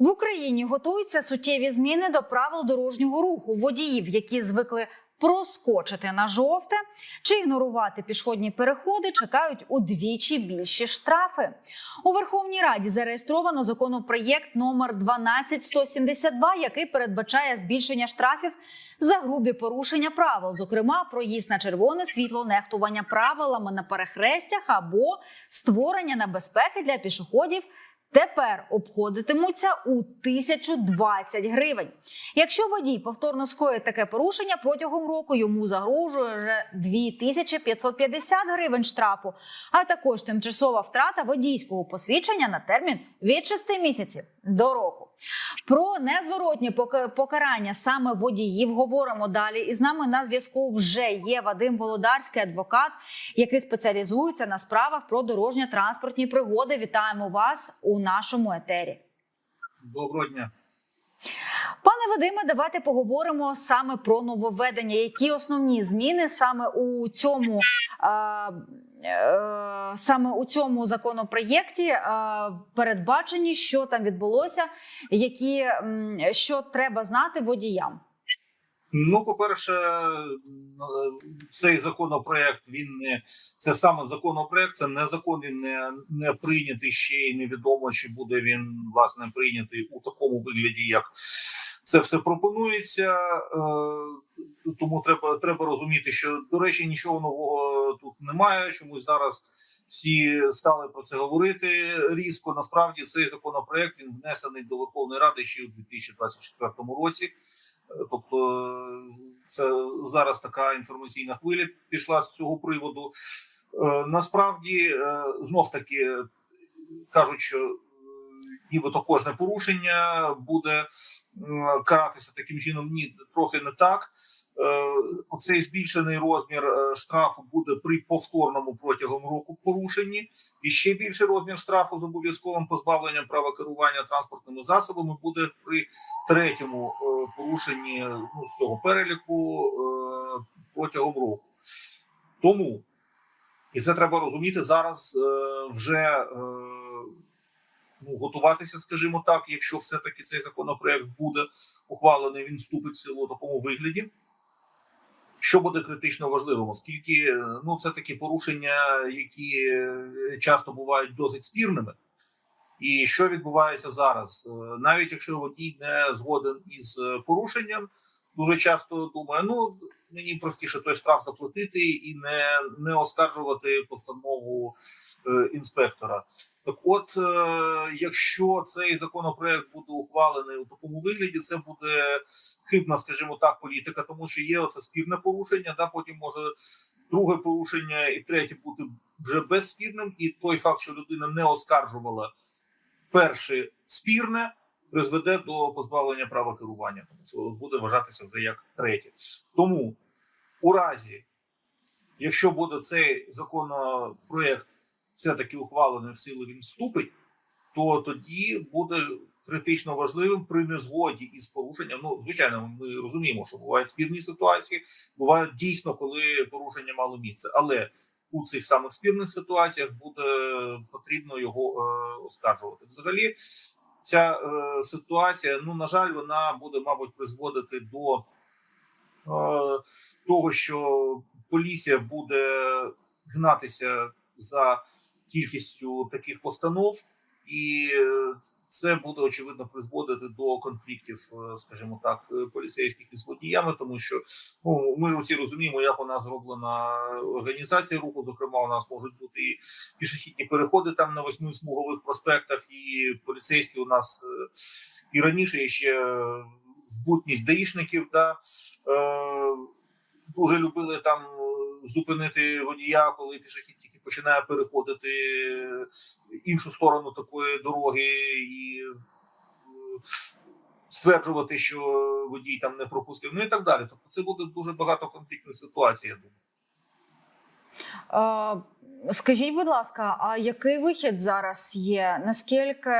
В Україні готуються суттєві зміни до правил дорожнього руху водіїв, які звикли проскочити на жовте чи ігнорувати пішохідні переходи, чекають удвічі більші штрафи. У Верховній Раді зареєстровано законопроєкт номер 12172, який передбачає збільшення штрафів за грубі порушення правил, зокрема проїзд на червоне світло, нехтування правилами на перехрестях або створення небезпеки для пішоходів. Тепер обходитимуться у 1020 гривень. Якщо водій повторно скоїть таке порушення протягом року, йому загрожує вже 2550 гривень штрафу, а також тимчасова втрата водійського посвідчення на термін від 6 місяців до року. Про незворотні покарання саме водіїв говоримо далі. І з нами на зв'язку вже є Вадим Володарський, адвокат, який спеціалізується на справах про дорожньо-транспортні пригоди. Вітаємо вас у нашому етері. Доброго дня. Пане Вадиме, давайте поговоримо саме про нововведення. Які основні зміни саме у цьому е, саме у цьому законопроєкті е, передбачені, що там відбулося, які що треба знати водіям? Ну, по-перше, цей законопроект він не це саме законопроект, це не закон, він не, не прийнятий ще й невідомо, чи буде він власне прийнятий у такому вигляді, як це все пропонується. Е, Тому треба, треба розуміти, що до речі, нічого нового тут немає. Чомусь зараз всі стали про це говорити різко. Насправді цей законопроект він внесений до Верховної Ради ще у 2024 році. Е, Тобто, е, це зараз така інформаційна хвиля пішла з цього приводу. Насправді, знов таки кажуть, що нібито кожне порушення буде каратися таким чином. Ні, трохи не так. Е, Оцей збільшений розмір е, штрафу буде при повторному протягом року порушенні, і ще більший розмір штрафу з обов'язковим позбавленням права керування транспортними засобами буде при третьому е, порушенні ну, з цього переліку протягом року. Тому і це треба розуміти зараз вже ну, готуватися, скажімо так, якщо все-таки цей законопроект буде ухвалений, він вступить в силу у такому вигляді. Що буде критично важливим, оскільки е, ну це такі порушення, які е, часто бувають досить спірними. І що відбувається зараз? Е, Навіть якщо водій не згоден із порушенням, дуже часто думає: ну мені простіше той штраф заплатити і не, не оскаржувати постанову інспектора. Так, от, е, якщо цей законопроект буде ухвалений у такому вигляді, це буде хибна, скажімо так, політика, тому що є оце спірне порушення. Да, потім може друге порушення і третє бути вже безспірним, і той факт, що людина не оскаржувала перше спірне, призведе до позбавлення права керування, тому що буде вважатися вже як третє. Тому у разі, якщо буде цей законопроект все-таки ухвалений в силу, він вступить, то тоді буде критично важливим при незгоді із порушенням. Ну, звичайно, ми розуміємо, що бувають спірні ситуації, бувають дійсно, коли порушення мало місце, але у цих самих спірних ситуаціях буде потрібно його е, оскаржувати. Взагалі, ця е, ситуація, ну на жаль, вона буде, мабуть, призводити до е, того, що поліція буде гнатися за кількістю таких постанов, і це буде очевидно призводити до конфліктів, е, скажімо так, е, поліцейських із водіями, тому що ну ми усі розуміємо, як у нас зроблена організація руху. Зокрема, у нас можуть бути і пішохідні переходи там на восьми смугових проспектах, і поліцейські у нас е, і раніше і ще в бутність даїшників, да дуже любили там зупинити водія, коли пішохід тільки починає переходити іншу сторону такої дороги і е, стверджувати, що водій там не пропустив, ну і так далі. Тобто, це буде дуже багато конфліктних ситуацій. Я думаю. Скажіть, будь ласка, а який вихід зараз є? Наскільки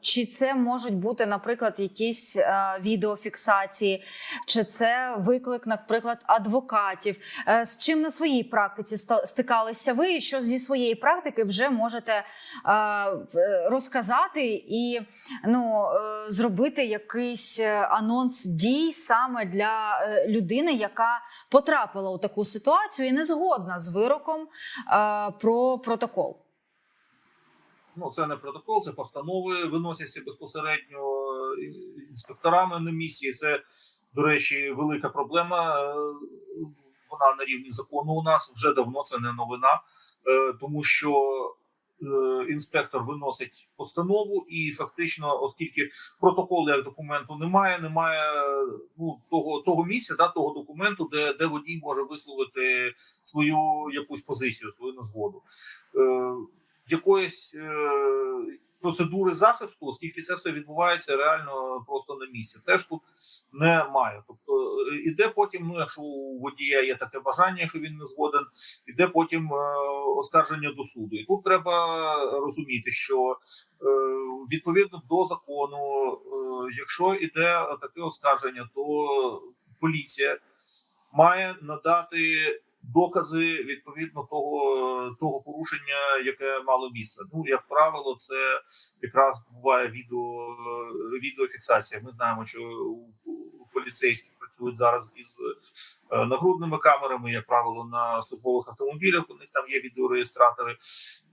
чи це можуть бути, наприклад, якісь е, відеофіксації, чи це виклик, наприклад, адвокатів? Е, з чим на своїй практиці стикалися ви? І що зі своєї практики вже можете е, розказати і ну, е, зробити якийсь е, анонс дій саме для е, людини, яка потрапила у таку ситуацію і не згодна з вироком е, про протокол? Ну, це не протокол, це постанови виносяться безпосередньо е, інспекторами на місії. Це, до речі, велика проблема. е, Вона на рівні закону у нас вже давно це не новина, е, тому що інспектор виносить постанову, і фактично, оскільки протоколу як документу немає, немає ну того того місця, да, того документу, де, де водій може висловити свою якусь позицію, свою незгоду. Е, якоїсь е, процедури захисту, оскільки це все відбувається реально просто на місці. Теж тут немає. Тобто е, іде потім, ну якщо у водія є таке бажання, якщо він не згоден, іде потім е, оскарження до суду. І тут треба розуміти, що е, відповідно до закону, е, якщо іде таке оскарження, то поліція має надати докази відповідно того, того порушення, яке мало місце. Ну, як правило, це якраз буває відео, відеофіксація. Ми знаємо, що поліцейські працюють зараз із е, нагрудними камерами, як правило, на службових автомобілях. У них там є відеореєстратори.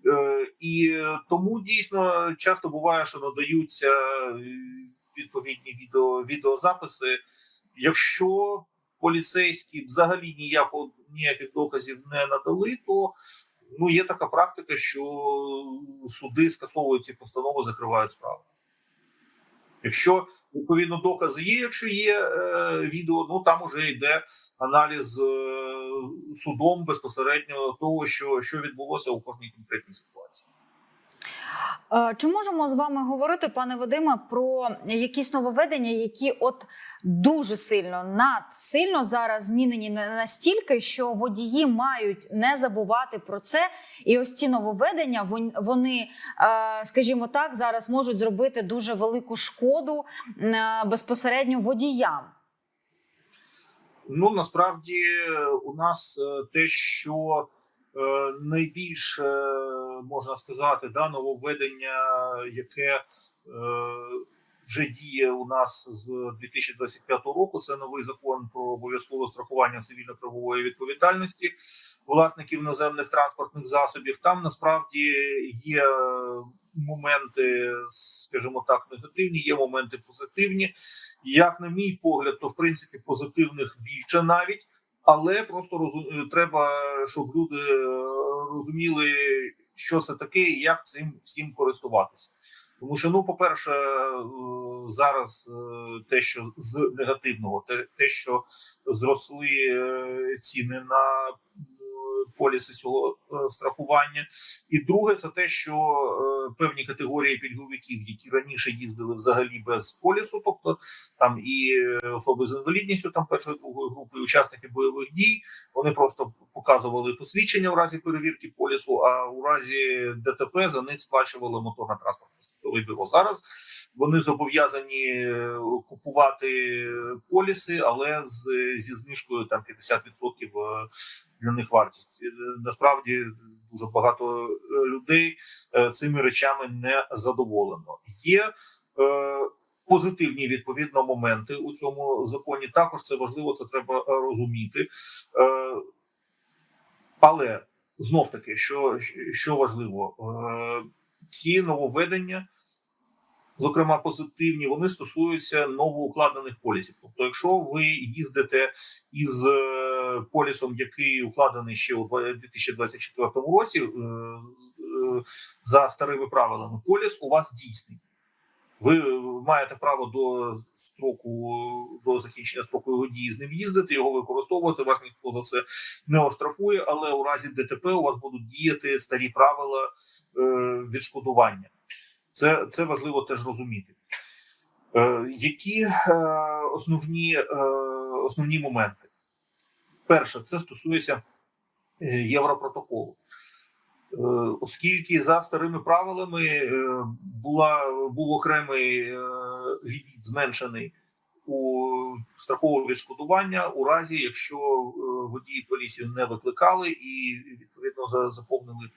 Е, І тому дійсно часто буває, що надаються е, відповідні відео, відеозаписи. Якщо поліцейські взагалі ніякого ніяких доказів не надали, то ну є така практика, що суди скасовують ці постанови, закривають справу. Якщо відповідно докази є, якщо є е, відео, ну там уже йде аналіз е, судом безпосередньо того, що, що відбулося у кожній конкретній ситуації. Е, Чи можемо з вами говорити, пане Вадиме, про якісь нововведення, які от дуже сильно надсильно зараз змінені на- настільки, що водії мають не забувати про це, і ось ці нововведення вони, е, скажімо так, зараз можуть зробити дуже велику шкоду е, безпосередньо водіям. Ну насправді у нас те, що е, найбільш е, можна сказати, да, нововведення, яке е, вже діє у нас з 2025 року. Це новий закон про обов'язкове страхування цивільно-правової відповідальності власників наземних транспортних засобів. Там насправді є моменти, скажімо так, негативні, є моменти позитивні. Як на мій погляд, то в принципі позитивних більше навіть, але просто розум... треба, щоб люди е, розуміли, що це таке і як цим всім користуватися. Тому що, ну, по-перше, е, зараз е, те, що з негативного, те, те що зросли е, ціни на поліси цього страхування, і друге, це те, що певні категорії пільговиків, які раніше їздили взагалі без полісу, тобто там і особи з інвалідністю, там першої другої групи, і учасники бойових дій, вони просто показували посвідчення в разі перевірки полісу. А у разі ДТП за них сплачували моторна транспортне страхове бюро. Зараз вони зобов'язані е, купувати поліси, але з зі знижкою там 50% е, для них вартість. Е, Насправді дуже багато людей цими речами не задоволено. Є е, позитивні відповідно моменти у цьому законі. Також це важливо, це треба розуміти. Але знов таки, що, що важливо, е, ці нововведення. Зокрема, позитивні, вони стосуються новоукладених полісів. Тобто, якщо ви їздите із е, полісом, який укладений ще у 2024 році, е, за старими правилами, поліс у вас дійсний. Ви маєте право до строку до закінчення строку його дії з ним їздити, його використовувати. Вас ніхто за це не оштрафує, але у разі ДТП у вас будуть діяти старі правила е, відшкодування. Це, це важливо теж розуміти. Е, які е, основні, е, основні моменти? Перше, це стосується е, Європротоколу. Е, Оскільки за старими правилами е, була був окремий е, ліміт зменшений у страхового відшкодування у разі, якщо водії поліцію не викликали і відповідно за- заповнили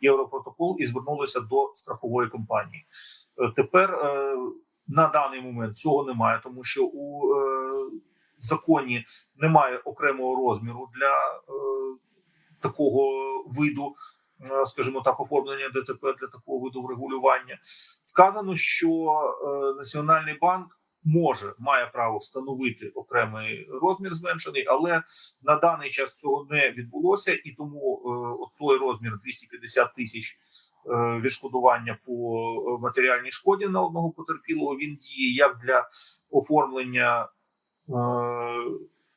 європротокол і звернулися до страхової компанії. Тепер на даний момент цього немає, тому що у законі немає окремого розміру для такого виду, скажімо так, оформлення ДТП для такого виду врегулювання. Вказано, що е, Національний банк може має право встановити окремий розмір зменшений, але на даний час цього не відбулося, і тому е, от той розмір 250 тисяч е, відшкодування по е, матеріальній шкоді на одного потерпілого він діє як для оформлення е,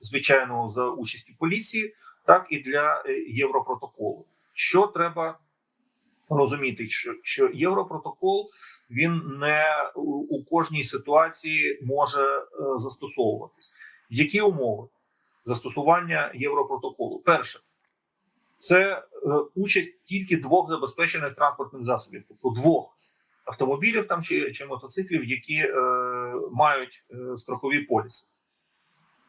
звичайного за участю поліції, так і для е, європротоколу. Що треба розуміти, що, що європротокол він не у, кожній ситуації може е, застосовуватись. Які умови застосування європротоколу? Перше, це е, участь тільки двох забезпечених транспортних засобів, тобто двох автомобілів там чи, чи мотоциклів, які е, мають е, страхові поліси.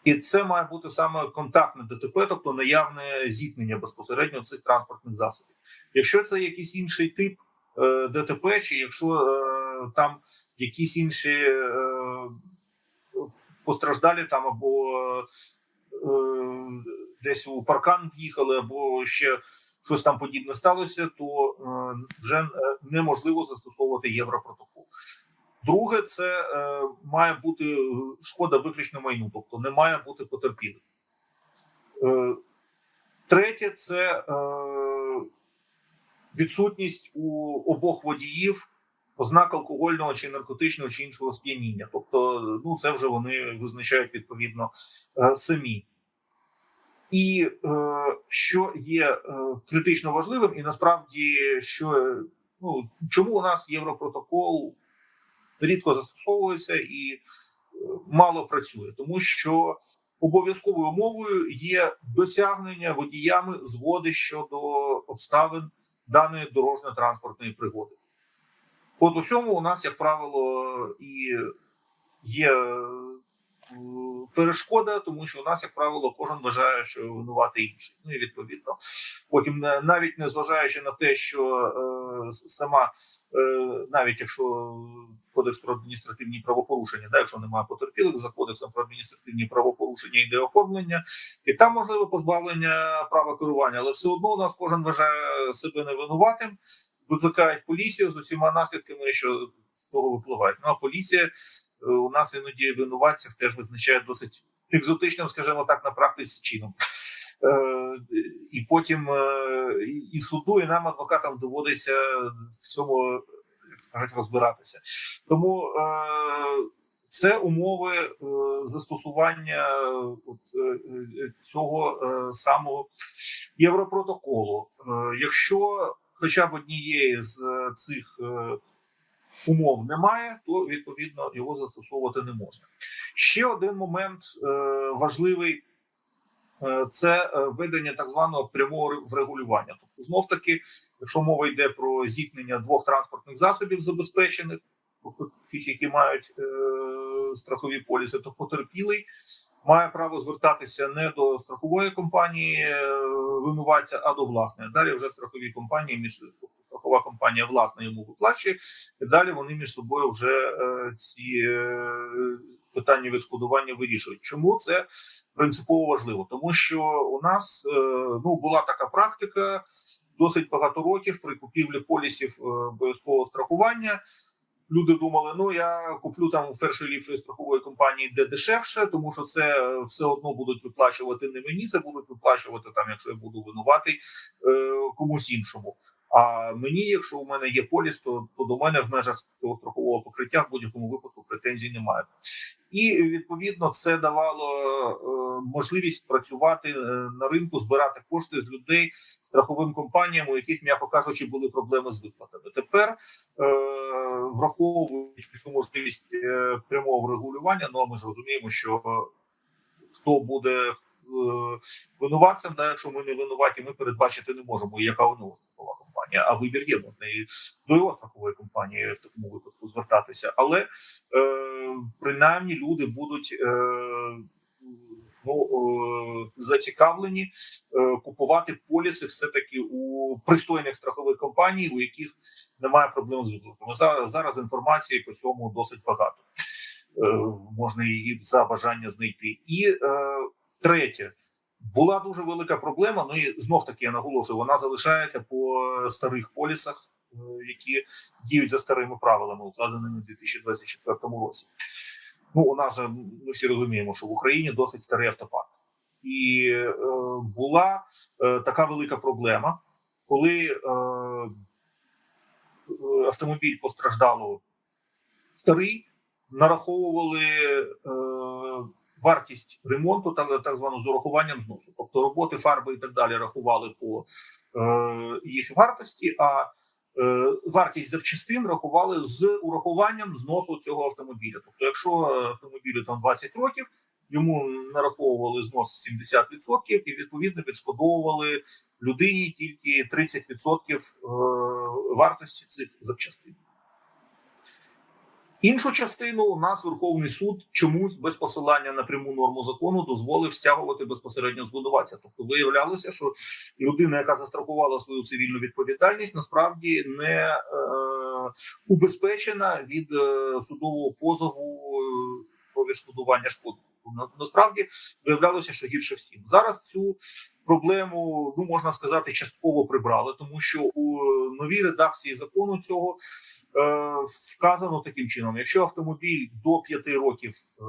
І це має бути саме контактне ДТП, тобто наявне зіткнення безпосередньо цих транспортних засобів. Якщо це якийсь інший тип е, ДТП, чи якщо е, там якісь інші е, постраждалі там або е, десь у паркан в'їхали, або ще щось там подібне сталося, то е, вже е, неможливо застосовувати європротокол. Друге, це е, має бути е, шкода виключно майну, тобто не має бути потерпілих. Е, третє, це е, відсутність у обох водіїв ознак алкогольного чи наркотичного чи іншого сп'яніння. Тобто, ну це вже вони визначають відповідно е, самі. І е, що є е, критично важливим, і насправді, що е, ну чому у нас європротокол рідко застосовується і е, мало працює, тому що обов'язковою умовою є досягнення водіями згоди щодо обставин даної дорожньо-транспортної пригоди. От у цьому у нас, як правило, і є е, перешкода, тому що у нас, як правило, кожен вважає, що винуватий інший. Ну і відповідно, потім навіть не зважаючи на те, що е, сама, е, навіть якщо кодекс про адміністративні правопорушення, да, якщо немає потерпілих, за кодексом про адміністративні правопорушення йде оформлення, і там можливе позбавлення права керування, але все одно у нас кожен вважає себе невинуватим, викликають поліцію з усіма наслідками, що з цього випливають. Ну а поліція е, у нас іноді винуватців теж визначає досить екзотичним, скажімо так, на практиці чином. Е, І потім е, і- суду, і нам, адвокатам, доводиться в цьому кажуть, розбиратися. Тому е, це умови е, застосування от, е, е, цього е, самого європротоколу. Е, Якщо хоча б однієї з е, цих е, умов немає, то відповідно його застосовувати не можна. Ще один момент е, важливий. Е, Це е, ведення так званого прямого врегулювання. Тобто, знов таки, якщо мова йде про зіткнення двох транспортних засобів забезпечених, тобто тих, які мають е, страхові поліси, то потерпілий має право звертатися не до страхової компанії е, винуватця, а до власної. Далі вже страхові компанії між тобто страхова компанія власне йому виплачує, далі вони між собою вже е, ці е, питання відшкодування вирішують. Чому це принципово важливо? Тому що у нас е, ну була така практика досить багато років при купівлі полісів е, обов'язкового страхування. Люди думали, ну я куплю там першої ліпшої страхової компанії, де дешевше, тому що це е, все одно будуть виплачувати не мені, це будуть виплачувати там, якщо я буду винуватий комусь іншому. А мені, якщо у мене є поліс, то, то до мене в межах цього страхового покриття в будь-якому випадку претензій немає. І відповідно це давало е, можливість працювати е, на ринку, збирати кошти з людей страховим компаніям, у яких, м'яко кажучи, були проблеми з виплатами. Тепер, е, враховуючи можливість е, прямого врегулювання, ну а ми ж розуміємо, що хто буде е, винуватцем, да, якщо ми не винуваті, ми передбачити не можемо, яка у нього компанія. а вибір є можна і до його страхової компанії в такому випадку звертатися. Але е, принаймні люди будуть е, ну, е, зацікавлені е, купувати поліси все-таки у пристойних страхових компаній, у яких немає проблем з виплатами. Зараз, зараз інформації по цьому досить багато. Е, можна її за бажання знайти. І третє. Була дуже велика проблема. Ну і знов таки я наголошую, вона залишається по старих полісах, е, які діють за старими правилами, укладеними у 2024 році. Ну, у нас же ми всі розуміємо, що в Україні досить старий автопарк, і е, була е, така велика проблема, коли е, автомобіль постраждало старий, нараховували е, вартість ремонту, так, так звану з урахуванням зносу. Тобто роботи, фарби і так далі рахували по е, їх вартості, а е, вартість запчастин рахували з урахуванням зносу цього автомобіля. Тобто, якщо автомобілю там 20 років, йому нараховували знос 70% і відповідно відшкодовували людині тільки 30% е, вартості цих запчастин. Іншу частину у нас Верховний суд чомусь без посилання на пряму норму закону дозволив стягувати безпосередньо з. Тобто виявлялося, що людина, яка застрахувала свою цивільну відповідальність, насправді не е, убезпечена від е, судового позову е, про відшкодування шкоди. На, насправді виявлялося, що гірше всім зараз цю проблему ну можна сказати частково прибрали, тому що у новій редакції закону цього вказано таким чином: якщо автомобіль до 5 років е,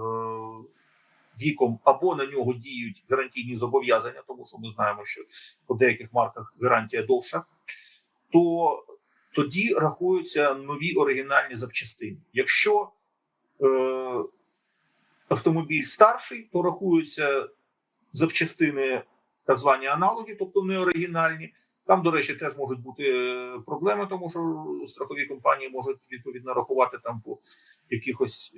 віком або на нього діють гарантійні зобов'язання, тому що ми знаємо, що по деяких марках гарантія довша, то тоді рахуються нові оригінальні запчастини. Якщо е, автомобіль старший, то рахуються запчастини, так звані аналоги, тобто не оригінальні. Там, до речі, теж можуть бути е, проблеми, тому що страхові компанії можуть відповідно рахувати там по якихось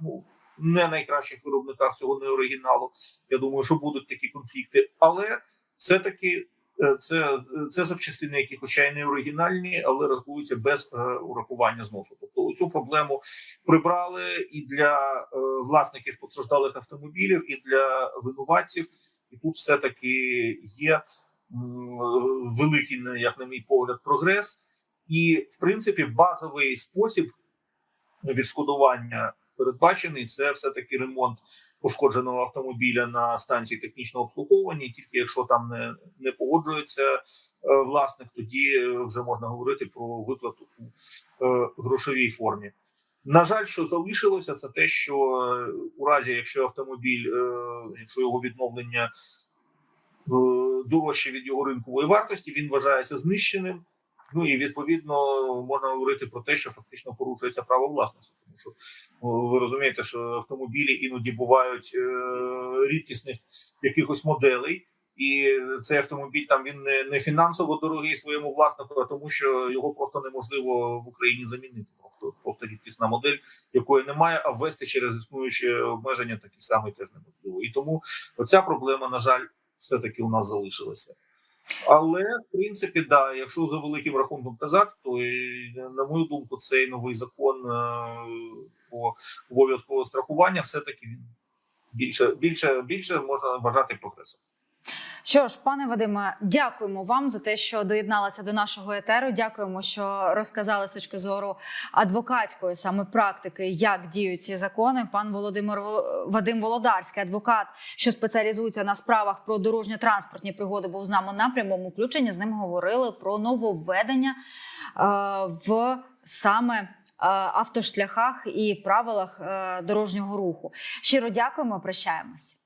ну, не найкращих виробниках цього не оригіналу. Я думаю, що будуть такі конфлікти, але все-таки е, це, це запчастини, які, хоча й не оригінальні, але рахуються без е, урахування зносу. Тобто цю проблему прибрали і для власників постраждалих автомобілів, і для винуватців. І тут все таки є великий, як на мій погляд, прогрес. І, в принципі, базовий спосіб відшкодування передбачений це все таки ремонт пошкодженого автомобіля на станції технічного обслуговування. Тільки якщо там не, не погоджується е, власник, тоді е, вже можна говорити про виплату у е, грошовій формі. На жаль, що залишилося, це те, що у разі, якщо автомобіль, якщо його відновлення дорожче від його ринкової вартості, він вважається знищеним. Ну і відповідно можна говорити про те, що фактично порушується право власності, тому що ви розумієте, що автомобілі іноді бувають е, рідкісних якихось моделей, і цей автомобіль там він не, не фінансово дорогий своєму власнику, а тому що його просто неможливо в Україні замінити. Просто, рідкісна модель, якої немає, а ввести через існуюче обмеження такі самі теж неможливо. І тому оця проблема, на жаль, все таки у нас залишилося. Але в принципі, да, якщо за великим рахунком казати, то на мою думку, цей новий закон е, по обов'язкового страхування все таки він більше, більше, більше можна вважати прогресом. Що ж, пане Вадиме, дякуємо вам за те, що доєдналися до нашого етеру. Дякуємо, що розказали з точки зору адвокатської саме практики, як діють ці закони. Пан Володимир Вол- Вадим Володарський, адвокат, що спеціалізується на справах про дорожньо-транспортні пригоди, був з нами на прямому включенні. З ним говорили про нововведення е, в саме. е, Автошляхах і правилах е, дорожнього руху щиро дякуємо. Прощаємось.